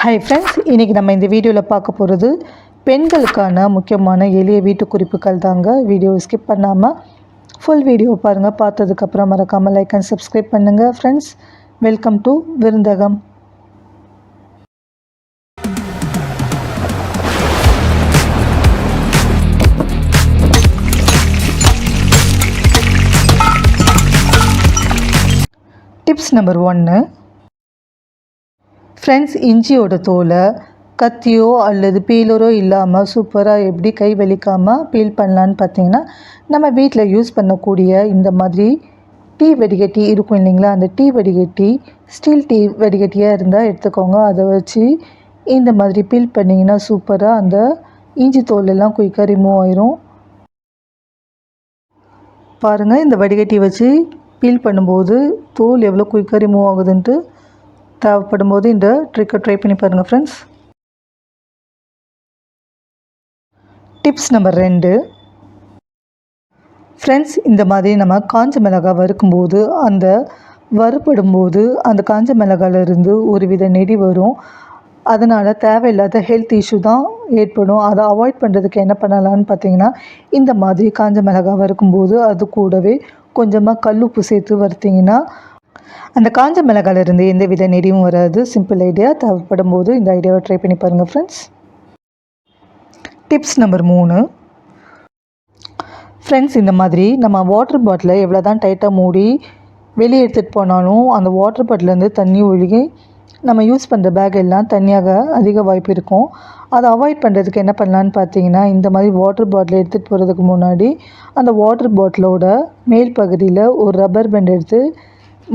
Hi friends இன்றைக்கி நம்ம இந்த வீடியோவில் பார்க்க போகிறது பெண்களுக்கான முக்கியமான எளிய வீட்டு குறிப்புகள் தாங்க. வீடியோ ஸ்கிப் பண்ணாமல் ஃபுல் வீடியோ பாருங்கள் பார்த்ததுக்கப்புறம் மறக்காமல் லைக் அண்ட் சப்ஸ்கிரைப் பண்ணுங்கள் friends welcome to விருந்தகம். Tips number ஒன்று ஃப்ரெண்ட்ஸ் இஞ்சியோட தோலை கத்தியோ அல்லது பீலரோ இல்லாமல் சூப்பராக எப்படி கை வலிக்காமல் பீல் பண்ணலான்னு பார்த்தீங்கன்னா நம்ம வீட்டில் யூஸ் பண்ணக்கூடிய இந்த மாதிரி டீ வடிகட்டி இருக்கும் இல்லைங்களா? அந்த டீ வடிகட்டி ஸ்டீல் டீ வடிகட்டியாக இருந்தால் எடுத்துக்கோங்க. அதை வச்சு இந்த மாதிரி பீல் பண்ணிங்கன்னா சூப்பராக அந்த இஞ்சி தோல் எல்லாம் குயிக்காக ரிமூவ் ஆயிரும். பாருங்கள் இந்த வடிகட்டி வச்சு பீல் பண்ணும்போது தோல் எவ்வளோ குயிக்காக ரிமூவ் ஆகுதுன்ட்டு தேவைப்படும் போது இந்த ட்ரிக்கை ட்ரை பண்ணி பாருங்கள் ஃப்ரெண்ட்ஸ் டிப்ஸ் நம்பர் ரெண்டு. ஃப்ரெண்ட்ஸ் இந்த மாதிரி நம்ம காஞ்ச மிளகாய் வறுக்கும்போது அந்த வறுபடும்போது அந்த காஞ்ச மிளகாயிலிருந்து ஒரு வித நெடி வரும். அதனால் தேவையில்லாத ஹெல்த் இஷ்யூ தான் ஏற்படும். அதை அவாய்ட் பண்ணுறதுக்கு என்ன பண்ணலான்னு பார்த்தீங்கன்னா இந்த மாதிரி காஞ்ச மிளகாய் வறுக்கும்போது அது கூடவே கொஞ்சமாக கல் உப்பு சேர்த்து வறுத்திங்கன்னா அந்த காஞ்ச மிளகாயிலிருந்து எந்த வித நெடியும் வராது. சிம்பிள் ஐடியா தேவைப்படும் போது இந்த ஐடியாவை ட்ரை பண்ணி பாருங்கள் ஃப்ரெண்ட்ஸ் டிப்ஸ் நம்பர் மூணு. ஃப்ரெண்ட்ஸ் இந்த மாதிரி நம்ம வாட்டர் பாட்டிலை எவ்வளோ தான் டைட்டாக மூடி வெளியே எடுத்துகிட்டு போனாலும் அந்த வாட்டர் பாட்டிலேருந்து தண்ணி ஒழுகி நம்ம யூஸ் பண்ணுற பேக் எல்லாம் தண்ணியாக அதிக வாய்ப்பு இருக்கும். அதை அவாய்ட் பண்ணுறதுக்கு என்ன பண்ணலான்னு பார்த்தீங்கன்னா இந்த மாதிரி வாட்டர் பாட்டில் எடுத்துகிட்டு போகிறதுக்கு முன்னாடி அந்த வாட்டர் பாட்டிலோட மேல் பகுதியில் ஒரு ரப்பர் பேண்ட் எடுத்து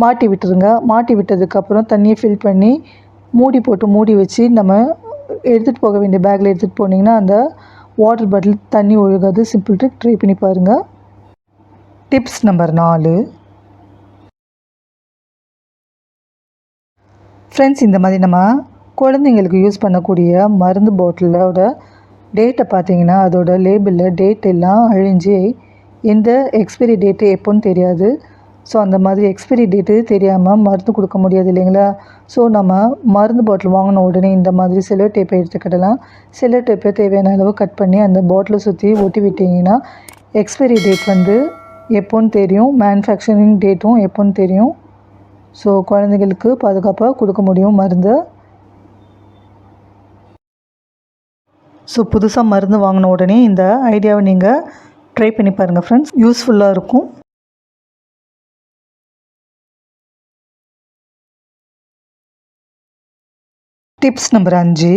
மாட்டி விட்டுருங்க. மாட்டி விட்டதுக்கப்புறம் தண்ணியை ஃபில் பண்ணி மூடி போட்டு மூடி வச்சு நம்ம எடுத்துகிட்டு போக வேண்டிய பேக்கில் எடுத்துகிட்டு போனீங்கன்னா அந்த வாட்டர் பாட்டில் தண்ணி ஒழுகாது. சிம்பிள் ட்ரிக் ட்ரை பண்ணி பாருங்கள் டிப்ஸ் நம்பர் நாலு. ஃப்ரெண்ட்ஸ் இந்த மாதிரி நம்ம குழந்தைங்களுக்கு யூஸ் பண்ணக்கூடிய மருந்து பாட்டிலோட டேட்டை பார்த்தீங்கன்னா அதோட லேபிளில் டேட் எல்லாம் அழிஞ்சு எந்த எக்ஸ்பைரி டேட்டு எப்போன்னு தெரியாது. ஸோ அந்த மாதிரி எக்ஸ்பைரி டேட்டு தெரியாமல் மருந்து கொடுக்க முடியாது இல்லைங்களா? ஸோ நம்ம மருந்து பாட்டில் வாங்கின உடனே இந்த மாதிரி செல்லோ டேப்பை எடுத்துக்கிடலாம் செல்லோ டேப்பை தேவையான அளவு கட் பண்ணி அந்த பாட்டிலை சுற்றி ஒட்டி விட்டிங்கன்னா எக்ஸ்பைரி டேட் வந்து எப்போன்னு தெரியும். மேனுஃபேக்சரிங் டேட்டும் எப்போன்னு தெரியும். ஸோ குழந்தைங்களுக்கு பாதுகாப்பாக கொடுக்க முடியும் மருந்து. ஸோ புதுசாக மருந்து வாங்கின உடனே இந்த ஐடியாவை நீங்கள் ட்ரை பண்ணி பாருங்கள் ஃப்ரெண்ட்ஸ் யூஸ்ஃபுல்லாக இருக்கும். டிப்ஸ் நம்பர் அஞ்சு.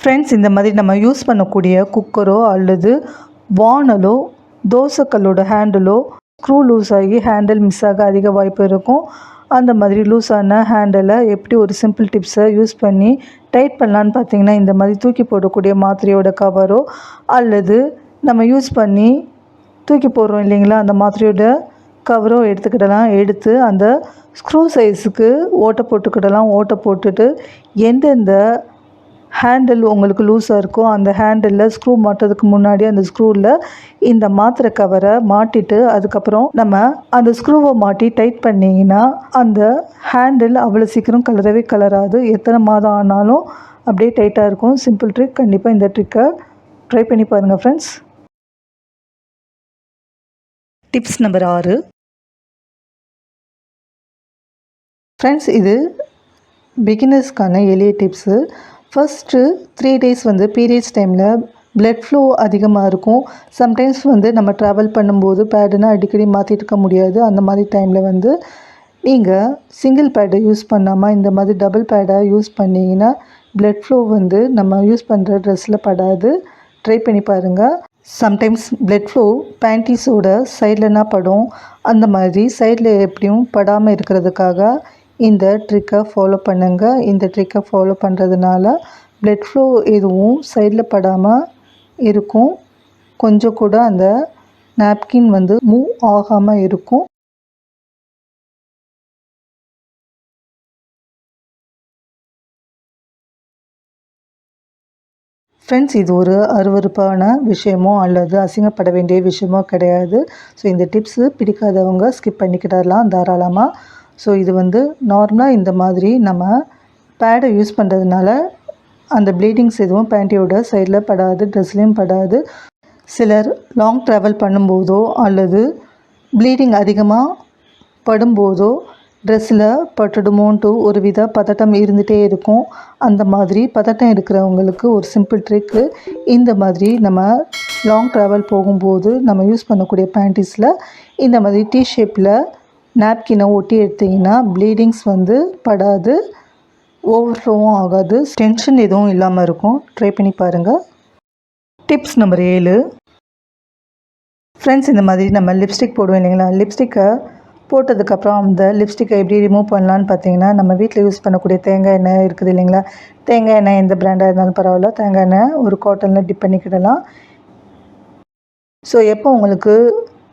ஃப்ரெண்ட்ஸ் இந்த மாதிரி நம்ம யூஸ் பண்ணக்கூடிய குக்கரோ அல்லது வானலோ தோசைக்கல்லோட ஹேண்டிலோ ஸ்க்ரூ லூஸ் ஆகி ஹேண்டில் மிஸ் ஆக அதிக வாய்ப்பு இருக்கும். அந்த மாதிரி லூஸான ஹேண்டிலை எப்படி ஒரு சிம்பிள் டிப்ஸை யூஸ் பண்ணி டைட் பண்ணலான்னு பார்த்தீங்கன்னா இந்த மாதிரி தூக்கி போடக்கூடிய மாத்திரையோட கவரோ அல்லது நம்ம யூஸ் பண்ணி தூக்கி போடுறோம் இல்லைங்களா அந்த மாத்திரையோட கவரும் எடுத்துக்கிடலாம் எடுத்து அந்த ஸ்க்ரூ சைஸுக்கு ஓட்டை போட்டுக்கிடலாம் ஓட்டை போட்டுட்டு எந்தெந்த ஹேண்டில் உங்களுக்கு லூஸாக இருக்கோ அந்த ஹேண்டிலில் ஸ்க்ரூ மாட்டுறதுக்கு முன்னாடி அந்த ஸ்க்ரூவில் இந்த மாத்திரை கவரை மாட்டிட்டு அதுக்கப்புறம் நம்ம அந்த ஸ்க்ரூவை மாட்டி டைட் பண்ணிங்கன்னா அந்த ஹேண்டில் அவ்வளோ சீக்கிரம் கலரவே கலராது. எத்தனை மாதம் ஆனாலும் அப்படியே டைட்டாக இருக்கும். சிம்பிள் ட்ரிக் கண்டிப்பாக இந்த ட்ரிக்கை ட்ரை பண்ணி பாருங்கள் ஃப்ரெண்ட்ஸ் டிப்ஸ் நம்பர் ஆறு. ஃப்ரெண்ட்ஸ் இது பிகினர்ஸ்க்கான எளிய டிப்ஸு ஃபஸ்ட்டு த்ரீ டேஸ் வந்து பீரியட்ஸ் டைமில் பிளட் ஃப்ளோ அதிகமாக இருக்கும். சம்டைம்ஸ் வந்து நம்ம ட்ராவல் பண்ணும்போது பேடுனா அடிக்கடி மாற்றிட்டு இருக்க முடியாது. அந்த மாதிரி டைமில் வந்து நீங்கள் சிங்கிள் பேடை யூஸ் பண்ணாமல் இந்த மாதிரி டபுள் பேடை யூஸ் பண்ணிங்கன்னா பிளட் ஃப்ளோ வந்து நம்ம யூஸ் பண்ணுற ட்ரெஸ்ஸில் படாது. ட்ரை பண்ணி பாருங்கள் சம்டைம்ஸ் பிளட் ஃப்ளோ பேண்டிஸோட சைட்லனா படும்? அந்த மாதிரி சைடில் எப்படியும் படாமல் இருக்கிறதுக்காக இந்த ட்ரிக்கை ஃபாலோ பண்ணுங்கள் இந்த ட்ரிக்கை ஃபாலோ பண்ணுறதுனால ப்ளட் ஃப்ளோ எதுவும் சைடில் படாமல் இருக்கும். கொஞ்சம் கூட அந்த நாப்கின் வந்து மூவ் ஆகாமல் இருக்கும். ஃப்ரெண்ட்ஸ் இது ஒரு அருவருப்பான விஷயமோ அல்லது அசிங்கப்பட வேண்டிய விஷயமோ கிடையாது. ஸோ இந்த டிப்ஸு பிடிக்காதவங்க ஸ்கிப் பண்ணிக்கிடலாம் தாராளமாக ஸோ இது வந்து நார்மலாக இந்த மாதிரி நம்ம பேடை யூஸ் பண்ணுறதுனால அந்த ப்ளீடிங்ஸ் எதுவும் பேண்டியோட சைடில் படாது ட்ரெஸ்லேயும் படாது. சிலர் லாங் ட்ராவல் பண்ணும்போதோ அல்லது ப்ளீடிங் அதிகமாக படும்போதோ ட்ரெஸ்ஸில் பட்டுடுமோன்ட்டு ஒரு வித பதட்டம் இருந்துகிட்டே இருக்கும். அந்த மாதிரி பதட்டம் இருக்கிறவங்களுக்கு ஒரு சிம்பிள் ட்ரிக்கு இந்த மாதிரி நம்ம லாங் ட்ராவல் போகும்போது நம்ம யூஸ் பண்ணக்கூடிய பேண்டிஸில் இந்த மாதிரி டீ ஷேப்பில் நாப்கினை ஒட்டி எடுத்திங்கன்னா ப்ளீடிங்ஸ் வந்து படாது ஓவர்ஃப்ளோவும் ஆகாது டென்ஷன் எதுவும் இல்லாமல் இருக்கும். ட்ரை பண்ணி பாருங்கள் டிப்ஸ் நம்பர் ஏழு. ஃப்ரெண்ட்ஸ் இந்த மாதிரி நம்ம லிப்ஸ்டிக் போடுவோம் இல்லைங்களா? லிப்ஸ்டிக்கை போட்டதுக்கப்புறம் அந்த லிப்ஸ்டிக்கை எப்படி ரிமூவ் பண்ணலான்னு பார்த்தீங்கன்னா நம்ம வீட்டில் யூஸ் பண்ணக்கூடிய தேங்காய் எண்ணெய் இருக்குது இல்லைங்களா? தேங்காய் எண்ணெய் எந்த பிராண்டாக இருந்தாலும் பரவாயில்ல. தேங்காய் எண்ணெய் ஒரு காட்டனில் டிப் பண்ணிக்கிடலாம். ஸோ எப்போ உங்களுக்கு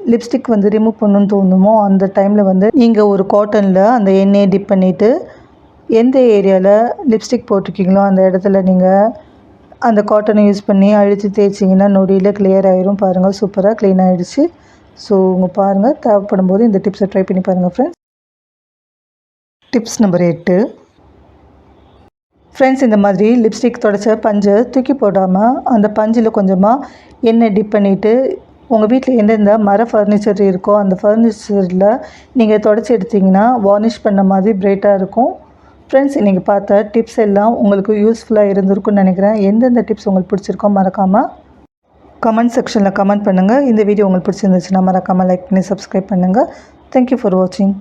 லிப்ஸ்டிக் வந்து ரிமூவ் பண்ணணும்னு தோணுமோ அந்த டைமில் வந்து நீங்கள் ஒரு காட்டனில் அந்த எண்ணெயை டிப் பண்ணிவிட்டு எந்த ஏரியாவில் லிப்ஸ்டிக் போட்டிருக்கீங்களோ அந்த இடத்துல நீங்கள் அந்த காட்டனை யூஸ் பண்ணி அழித்து தேய்ச்சிங்கன்னா நொடியில் கிளியர் ஆயிரும். பாருங்கள் சூப்பராக க்ளீன் ஆகிடுச்சு ஸோ உங்கள் பாருங்கள் தேவைப்படும் போது இந்த டிப்ஸை ட்ரை பண்ணி பாருங்கள் ஃப்ரெண்ட்ஸ் டிப்ஸ் நம்பர் எட்டு ஃப்ரெண்ட்ஸ் இந்த மாதிரி லிப்ஸ்டிக் தொடச்ச பஞ்சை தூக்கி போடாமல் அந்த பஞ்சில் கொஞ்சமாக எண்ணெய் டிப் பண்ணிவிட்டு உங்கள் வீட்டில் எந்தெந்த மர ஃபர்னிச்சர் இருக்கோ அந்த ஃபர்னிச்சரில் நீங்கள் தொடச்சி எடுத்திங்கன்னா வார்னிஷ் பண்ண மாதிரி பிரைட்டாக இருக்கும். ஃப்ரெண்ட்ஸ் இன்றைக்கி பார்த்த டிப்ஸ் எல்லாம் உங்களுக்கு யூஸ்ஃபுல்லாக இருந்திருக்குன்னு நினைக்கிறேன். எந்தெந்த டிப்ஸ் உங்களுக்கு பிடிச்சிருக்கோ மறக்காமல் கமெண்ட் செக்ஷனில் கமெண்ட் பண்ணுங்கள் இந்த வீடியோ உங்களுக்கு பிடிச்சிருந்துச்சுன்னா மறக்காமல் லைக் பண்ணி சப்ஸ்கிரைப் பண்ணுங்கள் தேங்க்யூ ஃபார் வாட்சிங்